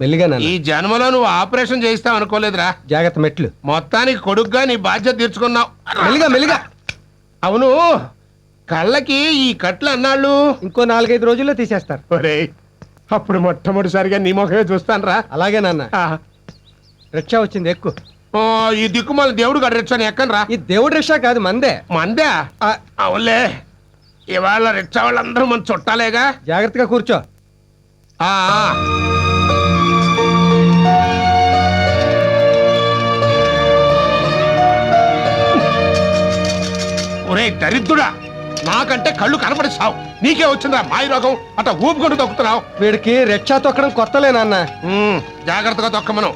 మెల్లిగా నాన్న. ఈ జన్మలో నువ్వు ఆపరేషన్ చేయిస్తావు అనుకోలేదురా. జాగ్రత్త మెట్లు. మొత్తానికి కొడుగ్గా నీ బాధ్యత తీర్చుకున్నావు. మెల్లిగా మెల్లిగా. అవును కళ్ళకి ఈ కట్లు అన్నాళ్ళు. ఇంకో నాలుగైదు రోజుల్లో తీసేస్తారు. ఒరేయ్ అప్పుడు మొట్టమొదటిసారిగా నీ ముఖమే చూస్తాను రా అలాగే నాన్న. రిక్షా వచ్చింది ఎక్కువ ఈ దిక్కుమాల దేవుడు గడరెచ్చాను ఎక్కను రా ఈ దేవుడి రిక్షా కాదు మందే. మందే? ఆ, అవునులే. ఇవాళ రిక్షా వాళ్ళందరూ మన చుట్టాలేగా? జాగ్రత్తగా కూర్చో. ఒరేయ్ దరిద్రుడా నాకంటే కళ్ళు కనపడి సావు నీకే వచ్చిందా మాయ రోగం. అట్ట ఊపుకుంటూ తొక్కుతున్నావు. వీడికి రిక్షా తొక్కడం కొత్తలే నాన్న. ఉమ్, జాగ్రత్తగా తొక్కమను.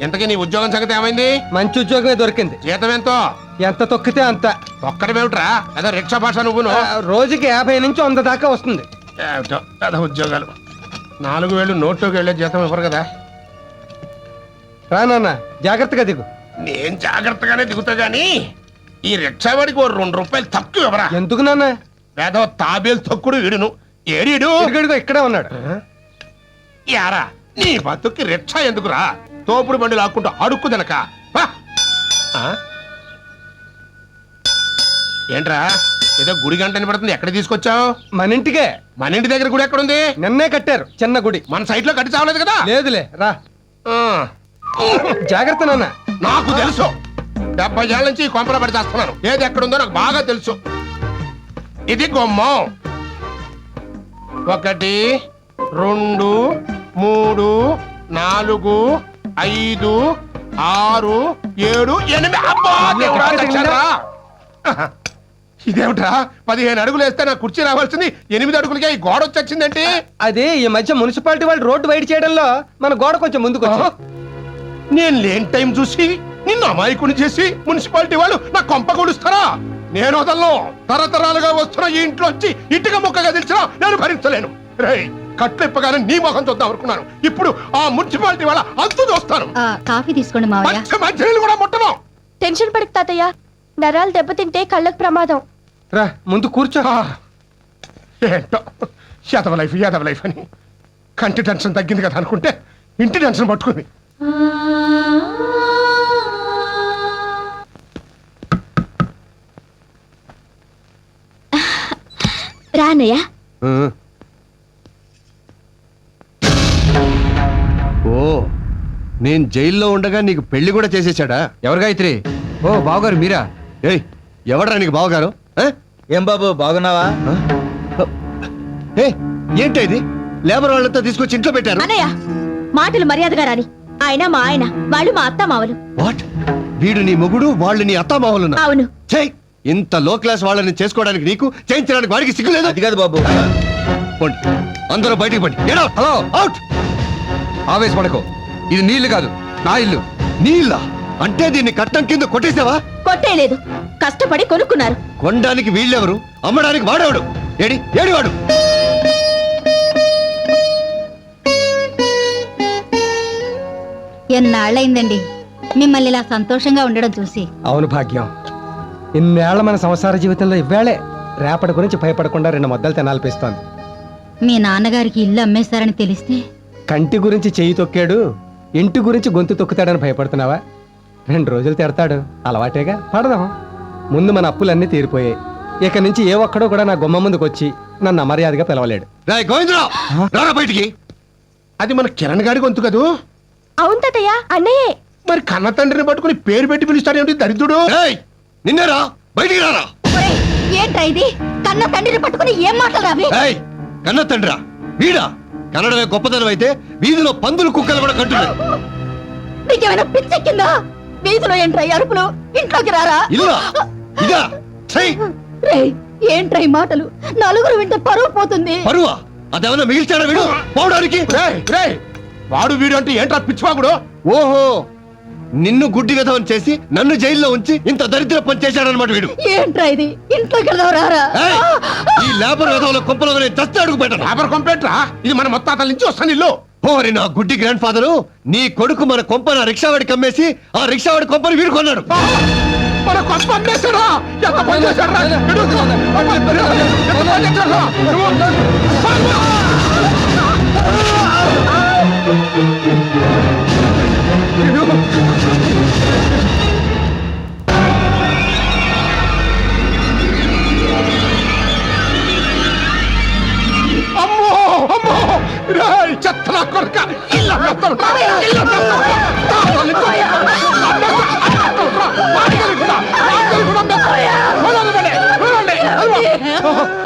ఇంతకీ నీ ఉద్యోగం సంగతి ఏమైంది? మంచి ఉద్యోగమే దొరికింది. జీతం ఎంతో ఎంత తొక్కితే అంత. ఒక్కడమేమిట్రా అదే రిక్షా భాష నువ్వును. ఆ, రోజుకి యాభై నుంచి వంద దాకా వస్తుంది. ఏమిటో అదే ఉద్యోగాలు. నాలుగు వేలు నోట్లోకి వెళ్ళే జీతం ఇవ్వరు కదా. రా నాన్న జాగ్రత్తగా దిగు. నేను జాగ్రత్తగానే దిగుతా గాని ఈ రిక్షా వాడికి ఓ రెండు రూపాయలు తక్కువ ఇవ్వరా. ఎందుకు నాన్న? వేదవ తాబేలు తొక్కుడు వీడును ఏడీడు? ఇక్కడే ఉన్నాడు. యారా నీ బతుక్కి రిక్షా ఎందుకురా? తోపుడు బండి లాక్కుంటూ అడుక్కు దనక ఏంట్రా ఏదో గుడి గంట పడుతుంది ఎక్కడ తీసుకొచ్చావు? మన ఇంటికే. మన ఇంటి దగ్గర గుడి ఎక్కడుంది? నిన్నే కట్టారు చిన్న గుడి. మన సైట్లో కట్టి చావలేదు కదా? లేదులే రా. ఆ. జాగ్రత్త నాన్న. నాకు తెలుసు. డెబ్బై ఏళ్ళ నుంచి ఈ కొంపల పడి చేస్తున్నాను ఏది ఎక్కడుందో నాకు బాగా తెలుసు. ఇది గుమ్మం. ఒకటి రెండు మూడు నాలుగు ఐదు ఆరు ఏడు ఎనిమిది. ఇదేమిట్రా? పదిహేను అడుగులు వేస్తే నా కుర్చీ రావాల్సింది. ఎనిమిది అడుగులకే ఈ గోడ వచ్చి వచ్చిందేంటి అది ఈ మధ్య మున్సిపాలిటీ వాళ్ళు రోడ్డు వైడ్ చేయడంలో మన గోడ కొంచెం ముందుకు. నేను లేని టైం చూసి నిన్ను అమాయకుని చేసి మున్సిపాలిటీ వాళ్ళు నా కొంప కొడుస్తారా నేను వదలను తరతరాలుగా వస్తున్న ఈ ఇంట్లోంచి ఇటుక ముక్కగా తెలిసినా నేను భరించలేను. రేయ్ కట్లు ఇప్పగానే నీ ముఖం చూద్దాం అనుకున్నాను. ఇప్పుడు ఆ మున్సిపాలిటీ వాళ్ళ అంతు చూస్తాను. ఆ, కాఫీ తీసుకోండి మావయ్య. మంచి మంచి కూడా ముట్టను. టెన్షన్ పడకు తాతయ్య. నరాలు దెబ్బతింటే కళ్ళకు ప్రమాదం. రా ముందు కూర్చో. ఏంటో యాదవ లైఫ్ యాదవ లైఫ్ అని. కంటి టెన్షన్ తగ్గింది కదా అనుకుంటే ఇంటి టెన్షన్ పట్టుకుంది. ఓ నేను జైల్లో ఉండగా నీకు పెళ్ళి కూడా చేసేసాడా ఎవరు గాయత్రి? ఓ బావగారు మీరా? ఏయ్ ఎవడరా నీకు బావగారు? ఆ? ఏం బాబు బాగున్నావా? ఏయ్ ఏంటి ఇది? లేబర్ వాళ్ళంతా తీసుకొచ్చి ఇంట్లో పెట్టారు? అన్నయ్య మాటలు మర్యాదగా రాని. ఆయన మా ఆయన వాళ్ళు మా అత్త మావలు వాట్? వీడు నీ మొగుడు వాళ్ళు నీ అత్తామావులున్నా అవును. చెయ్ ఇంత లో క్లాస్ వాళ్ళని చేసుకోవడానికి నీకు చేయించడానికి వాడికి సిగ్గులేదు అది కాదు బాబు. పోండి. అందరూ బయటికి పండి. హలో. అవుట్. ఆవేశపడకు. ఇది నీళ్ళు కాదు నా ఇల్లు. నీళ్ళ? అంటే దీన్ని కట్టం కింద కొట్టేసావా? కొట్టేయలేదు కష్టపడి కొనుక్కున్నారు. కొనడానికి వీళ్ళెవరు? అమ్మడానికి వాడేవాడు? ఏడి ఏడి వాడు? ఎన్నాళ్ళైందండి. మిమ్మల్ని ఇలా సంతోషంగా ఉండడం చూసి. అవును భాగ్యం. ఇన్నేళ్ళ మన సంసార జీవితంలో ఇవ్వేళే. రేపటి గురించి భయపడకుండా రెండు మొద్దలు తినాలిపిస్తోంది మీ నాన్నగారికి ఇల్లు అమ్మేశారని తెలిస్తే? కంటి గురించి చెయ్యి తొక్కాడు ఇంటి గురించి గొంతు తొక్కుతాడని భయపడుతున్నావా? రెండు రోజులు తిడతాడు అలవాటేగా? పడదాం. ముందు మన అప్పులన్నీ తీరిపోయాయి. ఇక నుంచి ఏ ఒక్కడో కూడా నా గుమ్మ ముందుకు వచ్చి నన్ను అమర్యాదగా పిలవలేడు. రాయ్ గోవిందరావు! రారా బయటికి? అది మన కిరణ్ గారి గొంతు కదూ? అవును తాతయ్య అన్నయ్యే. మరి కన్న తండ్రిని పట్టుకుని పేరు పెట్టి పిలుస్తాడేమిటి దరిద్రుడు? ఏయ్ నిన్నేరా? బయటికి రారా? ఏంట్రా ఇది? కన్న తండ్రిని పట్టుకుని ఏం మాటలు రావి ఏయ్ కన్న తండ్రా వీడా? కన్నడమే గొప్పతనం అయితే వీధిలో పందులు కుక్కలు కూడా కంటున్నాయి. నీకేమైనా పిచ్చెక్కిందా వీధిలో ఏంట్రా అరుపులు? ఇంట్లోకి రారా? ఇల్లా? ఇదా? ఏంట్రా ఈ మాటలు? నలుగురు వింటే పరువు పోతుంది. పరువా? అదేమన్నా మిగిల్చాడా వీడు? పోవడానికి? వాడు వీడు అంటే ఏంట్రా పిచ్చివాగుడు? ఓహో నిన్ను గుడ్డి విధవం చేసి నన్ను జైల్లో ఉంచి ఇంత దరిద్ర పని చేశాడనమాట వీడు ఏంట్రా ఇది ఇంట్లోకి వెళ్దాం రారా ఏయ్, ఈ లేబర్ విధవుల కుప్పలో నేను చస్తే అడుగు పెట్టను లేబర్ కంప్లైంట్ రా ఇది మన మొత్తాతల నుంచి వస్తాను ఇల్లు ఓరి నా గుడ్డి గ్రాండ్ ఫాదరు నీ కొడుకు మన కొంపన రిక్షావాడికి అమ్మేసి ఆ రిక్షావాడి కొంపని వీడు కొన్నాడు మన కొంప అమ్మేశాడా? ఎంత పని చేశాడురా? ఎడు, ఎంత పని చేశాడురా? నువ్వు-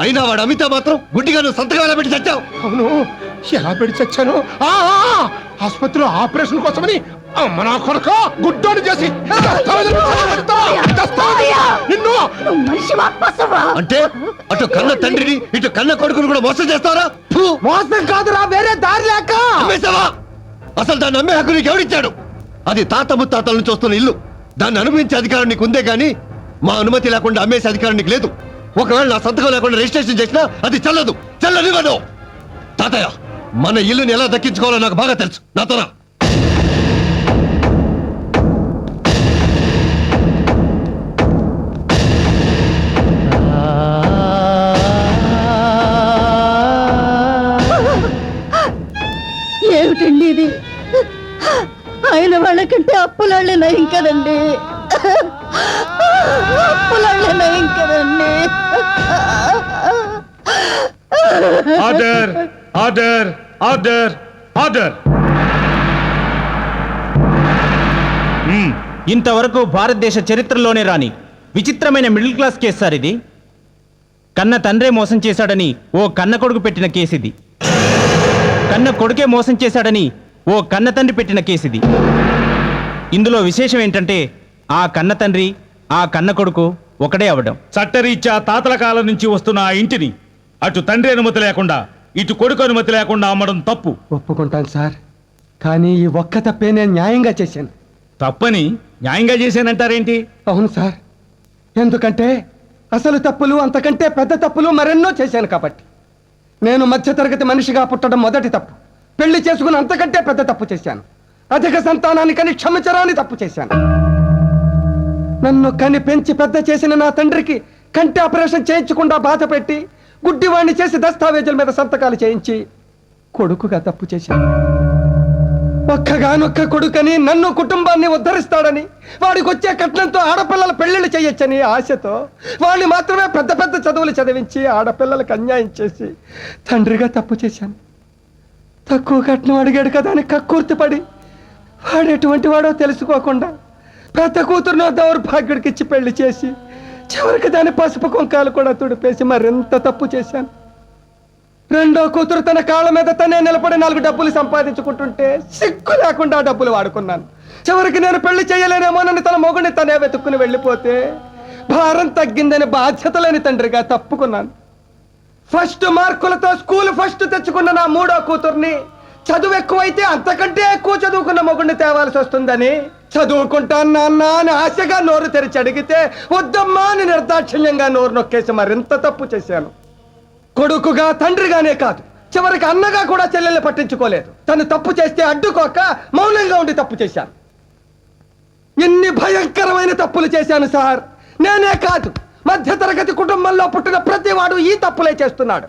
అయినా వాడు అమితా మాత్రం గుడ్డిగా నువ్వు సంతకాల పెట్టి చచ్చావు? అవును. ఎలా పెడి చచ్చాను? ఆ, ఆ, ఆసుపత్రిలో ఆపరేషన్ కోసమని అమ్మ నా కొరక గుడ్డోని చేసి. నిన్ను నువ్వు మనిషి అంటే అటు కన్న తండ్రిని ఇటు కన్న కొడుకుని కూడా మోసం చేస్తారా? ఫు! మోసం కాదురా వేరే దారి లేక. అమ్మేశావా అసలు దాన్ని అమ్మే హక్కు నీకు ఎవడిచ్చాడు అది తాత ముత్తాతల నుంచి వస్తున్న ఇల్లు. దాన్ని అనుభవించే అధికారం నీకు ఉందే గానీ మా అనుమతి లేకుండా అమ్మేసే అధికారం నీకు లేదు. ఒకవేళ నా సంతకం లేకుండా రిజిస్ట్రేషన్ చేసినా అది చెల్లదు. చెల్లనివ్వను. తాతయ్య మన ఇల్లుని ఎలా దక్కించుకోవాలో నాకు బాగా తెలుసు. నాతోనా? ఏమిటండి ఇది? ఆయన వాళ్ళకంటే అప్పులాళ్ళే నయం కదండి. ఆర్డర్ ఆర్డర్ ఆర్డర్ ఆర్డర్ ఇంతవరకు భారతదేశ చరిత్రలోనే రాని విచిత్రమైన మిడిల్ క్లాస్ కేసు సార్ ఇది. కన్న తండ్రే మోసం చేశాడని ఓ కన్న కొడుకు పెట్టిన కేసు ఇది. కన్న కొడుకే మోసం చేశాడని ఓ కన్న తండ్రి పెట్టిన కేసు ఇది. ఇందులో విశేషం ఏంటంటే ఆ కన్న తండ్రి ఆ కన్న కొడుకు ఒకడే అవడం చట్టరీత్యా తాతల కాలం నుంచి వస్తున్న ఆ ఇంటిని అటు తండ్రి అనుమతి లేకుండా ఇటు కొడుకు అనుమతి లేకుండా అమ్మడం తప్పు. ఒప్పుకుంటాను సార్. కానీ ఈ ఒక్క తప్పే నేను న్యాయంగా చేశాను. తప్పని న్యాయంగా చేశానంటారేంటి? అవును సార్. ఎందుకంటే అసలు తప్పులు అంతకంటే పెద్ద తప్పులు మరెన్నో చేశాను కాబట్టి. నేను మధ్యతరగతి మనిషిగా పుట్టడం మొదటి తప్పు. పెళ్ళి చేసుకుని అంతకంటే పెద్ద తప్పు చేశాను. అధిక సంతానాన్ని కని క్షమించరాని తప్పు చేశాను. నన్ను కని పెంచి పెద్ద చేసిన నా తండ్రికి కంటి ఆపరేషన్ చేయించకుండా బాధ పెట్టి గుడ్డివాణ్ణి చేసి దస్తావేజుల మీద సంతకాలు చేయించి కొడుకుగా తప్పు చేశాను ఒక్కగానొక్క కొడుకని నన్ను కుటుంబాన్ని ఉద్ధరిస్తాడని వాడికి వచ్చే కట్నంతో ఆడపిల్లల పెళ్ళిళ్ళు చేయొచ్చని ఆశతో వాడిని మాత్రమే పెద్ద పెద్ద చదువులు చదివించి ఆడపిల్లలకు అన్యాయం చేసి తండ్రిగా తప్పు చేశాను. తక్కువ కట్నం అడిగాడు కదా అని కక్కుర్తిపడి వాడు ఎటువంటి వాడో తెలుసుకోకుండా పెద్ద కూతురునో దౌర్భాగ్యుడికి ఇచ్చి పెళ్ళి చేసి చివరికి దాని పసుపు కుంకాలు కూడా తుడిపేసి మరింత తప్పు చేశాను. రెండో కూతురు తన కాళ్ళ మీద తనే నిలబడి నాలుగు డబ్బులు సంపాదించుకుంటుంటే సిగ్గు లేకుండా ఆ డబ్బులు వాడుకున్నాను. చివరికి నేను పెళ్ళి చేయలేనేమోనని తన మొగుడిని తనే వెతుక్కుని వెళ్ళిపోతే భారం తగ్గిందని బాధ్యత లేని తండ్రిగా తప్పుకున్నాను. ఫస్ట్ మార్కులతో స్కూల్ ఫస్ట్ తెచ్చుకున్న నా మూడో కూతుర్ని చదువు ఎక్కువైతే అంతకంటే ఎక్కువ చదువుకున్న మొగుడిని తేవాల్సి వస్తుందని. చదువుకుంటాను నాన్న అని ఆశగా నోరు తెరిచి అడిగితే వద్దమ్మా అని నిర్దాక్షిణ్యంగా నోరు నొక్కేసి మరింత తప్పు చేశాను. కొడుకుగా తండ్రిగానే కాదు చివరికి అన్నగా కూడా చెల్లెల్ని పట్టించుకోలేదు. తను తప్పు చేస్తే అడ్డుకోక మౌనంగా ఉండి తప్పు చేశాను. ఎన్ని భయంకరమైన తప్పులు చేశాను సార్. నేనే కాదు మధ్యతరగతి కుటుంబంలో పుట్టిన ప్రతివాడు ఈ తప్పులే చేస్తున్నాడు.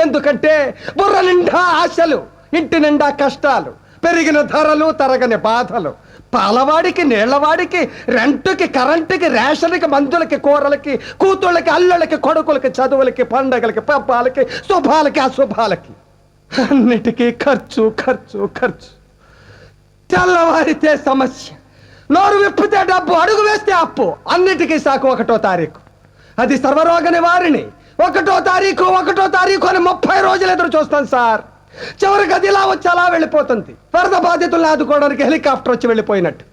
ఎందుకంటే బుర్ర నిండా ఆశలు ఇంటి నిండా కష్టాలు పెరిగిన ధరలు తరగని బాధలు. పాలవాడికి నీళ్ళవాడికి రెంటుకి కరెంటుకి రేషన్కి మందులకి కూరలకి కూతుళ్ళకి అల్లుళ్ళకి కొడుకులకి చదువులకి పండగలకి పబ్బాలకి శుభాలకి అశుభాలకి. అన్నిటికీ ఖర్చు ఖర్చు ఖర్చు. తెల్లవారితే సమస్య. నోరు విప్పితే డబ్బు అడుగు వేస్తే అప్పు. అన్నిటికీ సాకు ఒకటో తారీఖు. అది సర్వరోగ నివారిణి. ఒకటో తారీఖు ఒకటో తారీఖు అని ముప్పై రోజులు ఎదురు చూస్తాం సార్. చివరికి అది ఇలా వచ్చి అలా వెళ్ళిపోతుంది? వరద బాధితులను ఆదుకోవడానికి హెలికాప్టర్ వచ్చి వెళ్ళిపోయినట్టు.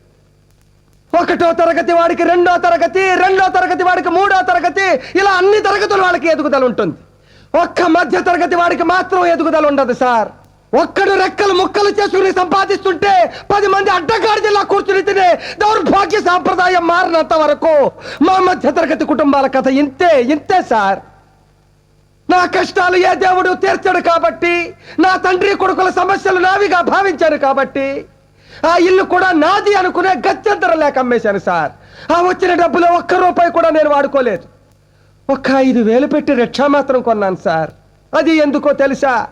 ఒకటో తరగతి వాడికి రెండో తరగతి రెండో తరగతి వాడికి మూడో తరగతి ఇలా అన్ని తరగతుల వాళ్ళకి ఎదుగుదల ఉంటుంది. ఒక్క మధ్య తరగతి వాడికి మాత్రం ఎదుగుదల ఉండదు సార్. ఒక్కడు రెక్కలు ముక్కలు చేసుకుని సంపాదిస్తుంటే పది మంది అడ్డగాడి జిల్లా కూర్చుని తినే దౌర్భాగ్య సాంప్రదాయం మారినంత వరకు మా మధ్య తరగతి కుటుంబాల కథ ఇంతే ఇంతే సార్. నా కష్టాలు ఏ దేవుడు తీర్చడు కాబట్టి నా తండ్రి కొడుకుల సమస్యలు నావిగా భావించాను కాబట్టి ఆ ఇల్లు కూడా నాది అనుకునే గత్యంతరం లేక అమ్మేశాను సార్. ఆ వచ్చిన డబ్బులో ఒక్క రూపాయి కూడా నేను వాడుకోలేదు. ఒక్క ఐదు వేలు పెట్టి రిక్షా మాత్రం కొన్నాను సార్. అది ఎందుకో తెలుసా?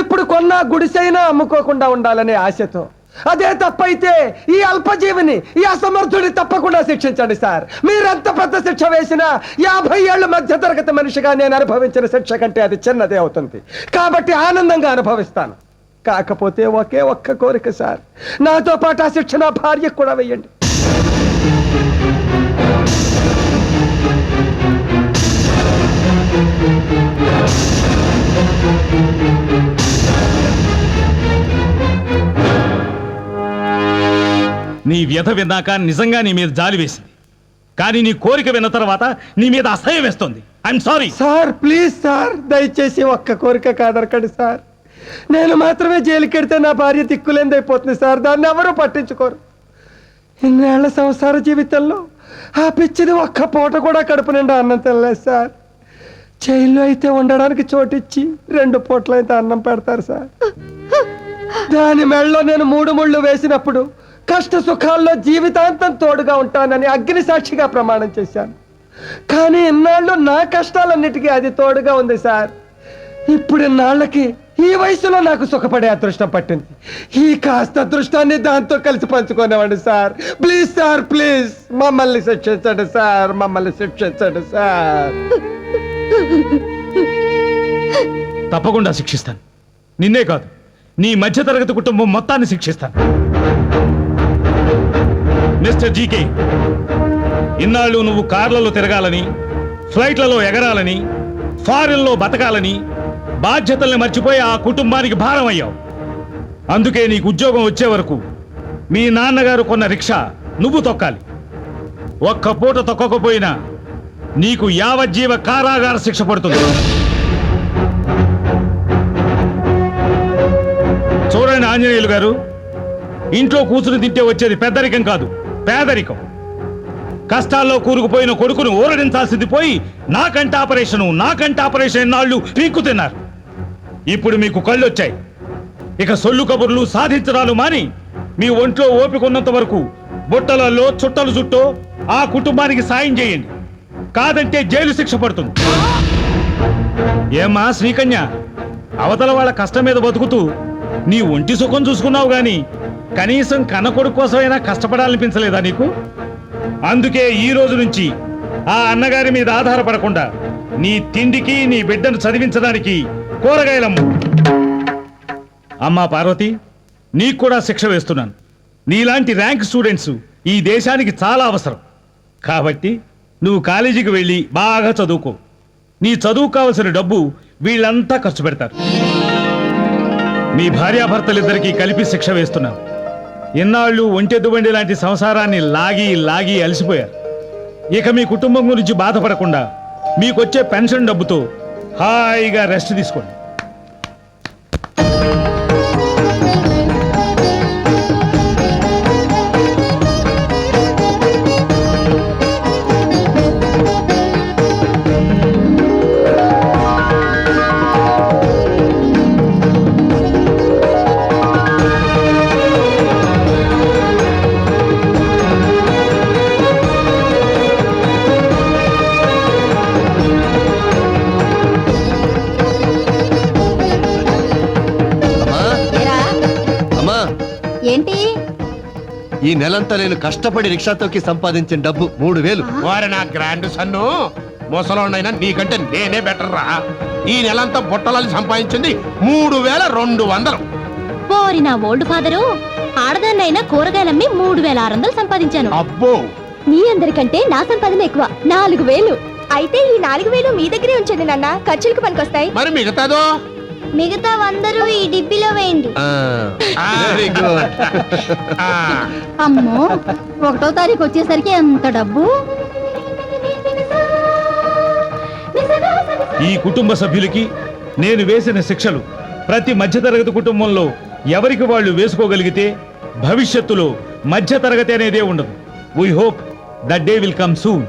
ఇప్పుడు కొన్న గుడిసైనా అమ్ముకోకుండా ఉండాలనే ఆశతో. అదే తప్పైతే ఈ అల్పజీవిని ఈ అసమర్థుడిని తప్పకుండా శిక్షించండి సార్. మీరెంత పెద్ద శిక్ష వేసినా యాభై ఏళ్ళ మధ్య తరగతి మనిషిగా నేను అనుభవించిన శిక్ష కంటే అది చిన్నదే అవుతుంది. కాబట్టి ఆనందంగా అనుభవిస్తాను. కాకపోతే ఒకే ఒక్క కోరిక సార్. నాతో పాటు ఆ శిక్ష నా భార్యకు కూడా వెయ్యండి you వ్యధ విన్నాక నిజంగా నీ మీద జాలి వేసింది. కానీ నీ కోరిక విన్న తర్వాత నీ మీద అసహ్యం వేస్తుంది. I'm sorry sir please sir దయచేసి ఒక్క కోరిక కాదరకండి సార్. నేను మాత్రమే జైలుకెడితే నా భార్య దిక్కులేందైపోతుంది సార్. దాన్ని ఎవరూ పట్టించుకోరు. ఇన్నేళ్ళ సంసార జీవితంలో ఆ పిచ్చిది ఒక్క పూట కూడా కడుపు నిండా అన్నం తినలేదు సార్. జైల్లో అయితే ఉండడానికి చోటిచ్చి రెండు పూటలైతే అన్నం పెడతారు సార్. దాని మెళ్ళలో నేను మూడు ముళ్ళు వేసినప్పుడు కష్ట సుఖాల్లో జీవితాంతం తోడుగా ఉంటానని అగ్ని సాక్షిగా ప్రమాణం చేశాను. కానీ ఇన్నాళ్ళు నా కష్టాలన్నిటికీ అది తోడుగా ఉంది సార్. ఇప్పుడు ఇన్నాళ్ళకి ఈ వయసులో నాకు సుఖపడే అదృష్టం పట్టింది. ఈ కాస్త అదృష్టాన్ని దాంతో కలిసి పంచుకునేవాడు సార్. Please sir please. మమ్మల్ని శిక్షించండి సార్. మమ్మల్ని శిక్షించండి సార్. తప్పకుండా శిక్షిస్తాను. నిన్నే కాదు నీ మధ్యతరగతి కుటుంబం మొత్తాన్ని శిక్షిస్తాను. మిస్టర్ జీకే ఇన్నాళ్ళు నువ్వు కార్లలో తిరగాలని ఫ్లైట్లలో ఎగరాలని ఫారెన్లో బతకాలని బాధ్యతల్ని మర్చిపోయి ఆ కుటుంబానికి భారం అయ్యావు. అందుకే నీకు ఉద్యోగం వచ్చే వరకు మీ నాన్నగారు కొన్న రిక్షా నువ్వు తొక్కాలి. ఒక్క పూట తొక్కకపోయినా నీకు యావజ్జీవ కారాగార శిక్ష పడుతుంది. చూడండి ఆంజనేయులు గారు ఇంట్లో కూర్చుని తింటే వచ్చేది పెద్దరికం కాదు పేదరికం. కష్టాల్లో కూరుకుపోయిన కొడుకును ఊరడించాల్సింది పోయి నాకంట ఆపరేషను నాకంట ఆపరేషన్ ఎన్నాళ్ళు పీక్కు తిన్నారు. ఇప్పుడు మీకు కళ్ళొచ్చాయి. ఇక సొల్లు కబుర్లు సాధించడాలు మాని మీ ఒంట్లో ఓపికన్నంత వరకు బుట్టలలో చుట్టలు చుట్టూ ఆ కుటుంబానికి సాయం చేయండి. కాదంటే జైలు శిక్ష పడుతుంది. ఏమ్మా శ్రీకన్య అవతల వాళ్ళ కష్టం మీద బతుకుతూ నీ ఒంటి సుఖం చూసుకున్నావు గాని కనీసం కన్నకొడుకు కోసమైనా కష్టపడాలనిపించలేదా నీకు? అందుకే ఈ రోజు నుంచి ఆ అన్నగారి మీద ఆధారపడకుండా నీ తిండికి నీ బిడ్డను చదివించడానికి కూరగాయలమ్ము. అమ్మా పార్వతి నీకు కూడా శిక్ష వేస్తున్నాను. నీలాంటి ర్యాంక్ స్టూడెంట్స్ ఈ దేశానికి చాలా అవసరం. కాబట్టి నువ్వు కాలేజీకి వెళ్ళి బాగా చదువుకో. నీ చదువు కావలసిన డబ్బు వీళ్ళంతా ఖర్చు పెడతారు. మీ భార్యాభర్తలిద్దరికీ కలిపి శిక్ష వేస్తున్నాను. ఇన్నాళ్ళు ఒంటెద్దు బండి లాంటి సంసారాన్ని లాగి లాగి అలసిపోయారు. ఇక మీ కుటుంబం గురించి బాధపడకుండా మీకొచ్చే పెన్షన్ డబ్బుతో హాయిగా రెస్ట్ తీసుకోండి. ఏంటి? ఈ నెలంతా నేను కష్టపడి రిక్షా తొక్కి సంపాదించిన డబ్బు మూడు వేలు. వారి నా గ్రాండ్ సన్ను. ముసలోనైనా నీకంటే నేనే బెటర్ రా. ఈ నెలంతా బుట్టలని సంపాదించింది మూడు వేల రెండు వందలు. ఓరి నా ఓల్డ్ ఫాదరు ఆడదాన్నైనా కూరగాయలమ్మి మూడు వేల ఆరు వందలు సంపాదించాను. అబ్బో! మీ అందరికంటే నా సంపాదన ఎక్కువ నాలుగు వేలు. అయితే ఈ నాలుగు వేలు మీ దగ్గరే ఉంచండి నాన్న ఖర్చులకు పనికొస్తాయి. మరి మిగతాదో? మిగతా వందరూ ఈ డిబ్బీలో వేయండి. వెరీ గుడ్ ఆ, అమ్మో ఒకటో తారీఖు వచ్చేసరికి ఎంత డబ్బు. ఈ కుటుంబ సభ్యులకి నేను వేసిన శిక్షలు ప్రతి మధ్యతరగతి కుటుంబంలో ఎవరికి వాళ్ళు వేసుకోగలిగితే భవిష్యత్తులో మధ్యతరగతి అనేదే ఉండదు. We hope that day will come soon